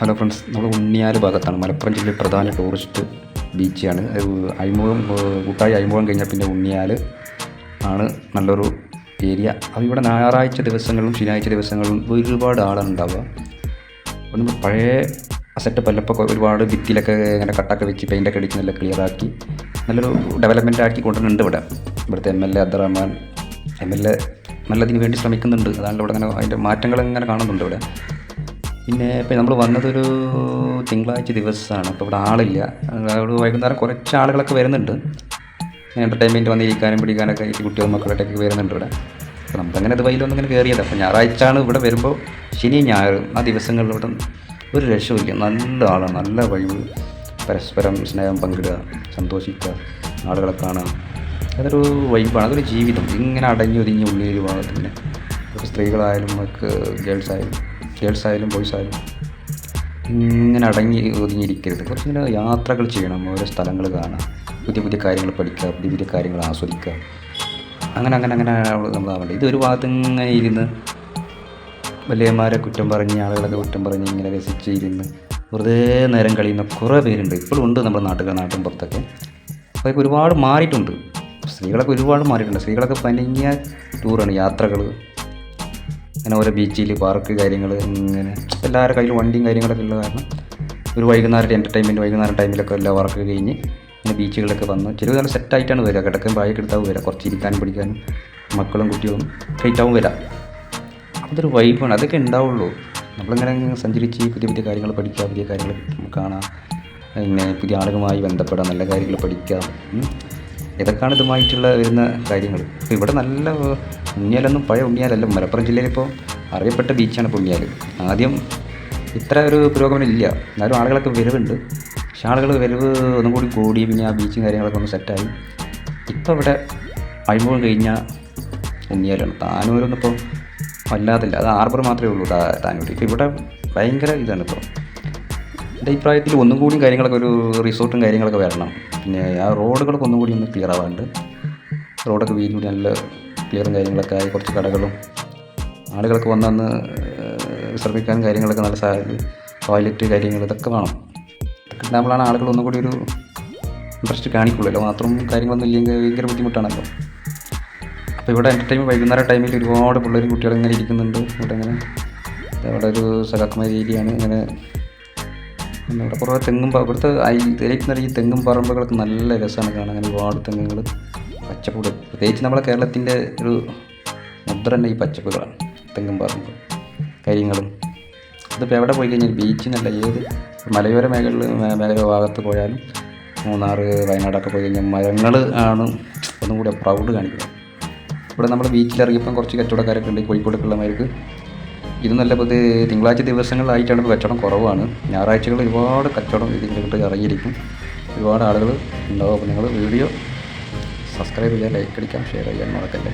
Hello friends നമ്മൾ ഉണ്ണിയാൽ ഭാഗത്താണ്. മലപ്പുറം ജില്ലയിൽ പ്രധാന ടൂറിസ്റ്റ് ബീച്ചാണ് അഴിമുഖം കൂട്ടായി അഴിമുഖം കഴിഞ്ഞാൽ പിന്നെ ഉണ്ണിയാൽ ആണ് നല്ലൊരു ഏരിയ. അപ്പോൾ ഇവിടെ ഞായറാഴ്ച ദിവസങ്ങളിലും ശനിയാഴ്ച ദിവസങ്ങളിലും ഒരുപാട് ആളുണ്ടാവുക. ഒന്ന് പഴയ സെറ്റപ്പ് പല്ലപ്പൊക്കെ ഒരുപാട് ഭിത്തിയിലൊക്കെ ഇങ്ങനെ കട്ടൊക്കെ വെച്ച് പെയിന്റൊക്കെ അടിച്ച് നല്ല ക്ലിയറാക്കി നല്ലൊരു ഡെവലപ്മെന്റ് ആക്കി കൊണ്ടുവരുന്നുണ്ട് ഇവിടെ. ഇവിടുത്തെ M L A Abdurahman M L A നല്ലതിന് വേണ്ടി ശ്രമിക്കുന്നുണ്ട്. അതാണ് ഇവിടെ അങ്ങനെ അതിന്റെ മാറ്റങ്ങൾ ഇങ്ങനെ കാണുന്നുണ്ട് ഇവിടെ? പിന്നെ ഇപ്പം നമ്മൾ വന്നതൊരു തിങ്കളാഴ്ച ദിവസമാണ് അപ്പോൾ ഇവിടെ ആളില്ല. അവിടെ വൈകുന്നേരം കുറച്ച് ആളുകളൊക്കെ വരുന്നുണ്ട്. എന്റർടൈൻമെന്റ് വന്നിരിക്കാനും പിടിക്കാനൊക്കെ ഈ കുട്ടികളും മക്കളായിട്ടൊക്കെ വരുന്നുണ്ട് ഇവിടെ. അപ്പോൾ നമുക്കങ്ങനെ ഇത് വൈകിലൊന്നും ഇങ്ങനെ കയറിയത് അപ്പോൾ ഞായറാഴ്ചയാണ് ഇവിടെ വരുമ്പോൾ ശനി ഞായറും ആ ദിവസങ്ങളിൽ ഇവിടെ ഒരു രക്ഷമില്ല നല്ല ആളാണ്. നല്ല വൈബ്. പരസ്പരം സ്നേഹം പങ്കിടുക സന്തോഷിക്കുക ആളുകളെ കാണുക. അതൊരു വൈബാണ്. അതൊരു ജീവിതം. ഇങ്ങനെ അടഞ്ഞൊതുങ്ങി ഉള്ളിൽ ഭാഗത്തിന് സ്ത്രീകളായാലും നമുക്ക് ഗേൾസ് ആയാലും ഗേൾസ് ആയാലും ബോയ്സ് ആയാലും ഇങ്ങനെ അടങ്ങി ഒതുങ്ങിയിരിക്കരുത്. കുറച്ചിങ്ങനെ യാത്രകൾ ചെയ്യണം ഓരോ സ്ഥലങ്ങൾ കാണാം പുതിയ പുതിയ കാര്യങ്ങൾ പഠിക്കുക പുതിയ പുതിയ കാര്യങ്ങൾ ആസ്വദിക്കുക. അങ്ങനെ അങ്ങനെ അങ്ങനെ നമ്മൾ ആവേണ്ടത് ഇത് ഒരു ഭാഗത്ത് ഇങ്ങനെ ഇരുന്ന് വലിയമാരെ കുറ്റം പറഞ്ഞ് ആളുകളൊക്കെ കുറ്റം പറഞ്ഞ് ഇങ്ങനെ രസിച്ച് ഇരുന്ന് വെറുതെ നേരം കളിയുന്ന കുറേ പേരുണ്ട്. ഇപ്പോഴും ഉണ്ട് നമ്മുടെ നാട്ടുകാർ നാട്ടിൻ പുറത്തൊക്കെ. അതൊക്കെ ഒരുപാട് മാറിയിട്ടുണ്ട്. സ്ത്രീകളൊക്കെ ഒരുപാട് മാറിയിട്ടുണ്ട്. സ്ത്രീകളൊക്കെ പനിഞ്ഞ ടൂറാണ് യാത്രകൾ അങ്ങനെ ഓരോ ബീച്ചിൽ പാർക്ക് കാര്യങ്ങൾ ഇങ്ങനെ എല്ലാവരുടെ കയ്യിലും വണ്ടിയും കാര്യങ്ങളൊക്കെ ഉള്ള കാരണം ഒരു വൈകുന്നേരം എന്റർടൈൻമെന്റ് വൈകുന്നേരം ടൈമിലൊക്കെ എല്ലാ വർക്ക് കഴിഞ്ഞ് പിന്നെ ബീച്ചുകളൊക്കെ വന്ന്. ചിലവ് നല്ല സെറ്റായിട്ടാണ് വരിക. കിടക്കും ബാഗ് എടുത്താവും വരിക. കുറച്ച് ഇരിക്കാനും പിടിക്കാനും മക്കളും കുട്ടികളും ആവും വരാം അതൊരു വൈബാണ് അതൊക്കെ ഉണ്ടാവുള്ളൂ. നമ്മളിങ്ങനെ സഞ്ചരിച്ച് പുതിയ പുതിയ കാര്യങ്ങൾ പഠിക്കുക പുതിയ കാര്യങ്ങൾ കാണാം. പിന്നെ പുതിയ ആളുകളുമായി ബന്ധപ്പെടാം നല്ല കാര്യങ്ങൾ പഠിക്കാം. ഇതൊക്കെയാണ് ഇതുമായിട്ടുള്ള വരുന്ന കാര്യങ്ങൾ. ഇപ്പോൾ ഇവിടെ നല്ല ഉണ്ണിയാലൊന്നും പഴയ ഉണ്ണിയാലല്ല. മലപ്പുറം ജില്ലയിൽ ഇപ്പോൾ അറിയപ്പെട്ട ബീച്ചാണ് ഇപ്പോൾ ആദ്യം ഇത്ര ഒരു പുരോഗമനം ഇല്ല. എന്നാലും ആളുകളൊക്കെ വരവുണ്ട്. പക്ഷെ ആളുകൾ വരവ് ഒന്നും കൂടി കൂടി പിന്നെ ആ ബീച്ചും കാര്യങ്ങളൊക്കെ ഒന്ന് സെറ്റായി. ഇപ്പോൾ ഇവിടെ അഴിമുഖം കഴിഞ്ഞാൽ ഉണ്ണിയാലാണ്. താനൂരൊന്നും ഇപ്പോൾ വല്ലാതില്ല. അത് ആർബർ മാത്രമേ ഉള്ളൂ താനൂർ ഇപ്പോൾ ഇവിടെ ഭയങ്കര ഇതാണ് ഇപ്പോൾ. എന്റെ അഭിപ്രായത്തിൽ ഒന്നും കൂടി കാര്യങ്ങളൊക്കെ ഒരു റിസോർട്ടും കാര്യങ്ങളൊക്കെ വരണം. പിന്നെ ആ റോഡുകളൊക്കെ ഒന്നും കൂടി ഒന്ന് ക്ലിയർ ആവാണ്ട്. റോഡൊക്കെ വീതി കൂടി നല്ല ക്ലിയറും കാര്യങ്ങളൊക്കെ ആയി. കുറച്ച് കടകളും ആളുകളൊക്കെ വന്നന്ന് വിശ്രമിക്കാനും കാര്യങ്ങളൊക്കെ നല്ല ടോയ്ലറ്റ് കാര്യങ്ങൾ ഇതൊക്കെ വേണം. ഇതൊക്കെ ഉണ്ടാകുമ്പോഴാണ് ആളുകൾ ഒന്നും കൂടി ഒരു ഇൻട്രസ്റ്റ് കാണിക്കുള്ളൂ. മാത്രം കാര്യങ്ങളൊന്നും ഇല്ലെങ്കിൽ ഭയങ്കര ബുദ്ധിമുട്ടാണല്ലോ. അപ്പോൾ ഇവിടെ എന്റർടൈൻമെന്റ് വൈകുന്നേരം ടൈമിൽ ഒരുപാട് പിള്ളേരും കുട്ടികളും ഇങ്ങനെ ഇരിക്കുന്നുണ്ട്. ഇവിടെ ഇങ്ങനെ ഇവിടെ ഒരു സഖാത്മക രീതിയാണ് ഇങ്ങനെ പിന്നെ ഇവിടെ കുറേ തെങ്ങും ഇവിടുത്തെ തേക്ക് നിറയെ തെങ്ങും പറമ്പുകളൊക്കെ നല്ല രസമാണ് കാണാൻ. അങ്ങനെ ഒരുപാട് തെങ്ങുകൾ പച്ചപ്പുകൾ. പ്രത്യേകിച്ച് നമ്മളെ കേരളത്തിന്റെ ഒരു മുദ്ര തന്നെ ഈ പച്ചപ്പുകളാണ് തെങ്ങും പറമ്പ് കാര്യങ്ങളും. ഇതിപ്പോൾ എവിടെ പോയി കഴിഞ്ഞാൽ ബീച്ചിനല്ല ഏത് മലയോര മേഖലകളിൽ മേഖല ഭാഗത്ത് പോയാലും മൂന്നാർ വയനാടൊക്കെ പോയി കഴിഞ്ഞാൽ മരങ്ങൾ ആണ് ഒന്നും കൂടി പ്രൗഡ് കാണിക്കുന്നത്. ഇവിടെ നമ്മൾ ബീച്ചിലിറങ്ങിയപ്പം കുറച്ച് കച്ചവടക്കാരൊക്കെ ഉണ്ട് കോഴിക്കോടൊക്കെ കോഴിക്കോടൊക്കെയുള്ളവർക്ക് ഇത് നല്ല പൊതു തിങ്കളാഴ്ച ദിവസങ്ങളിലായിട്ടാണ് കച്ചവടം കുറവാണ്. ഞായറാഴ്ചകൾ ഒരുപാട് കച്ചവടം ഇതിന്റെ ഇറങ്ങിയിരിക്കും. ഒരുപാട് ആളുകൾ ഉണ്ടാവും. അപ്പോൾ നിങ്ങൾ വീഡിയോ സബ്സ്ക്രൈബ് ചെയ്യാൻ ലൈക്ക് അടിക്കാം ഷെയർ ചെയ്യാൻ മറക്കല്ലേ?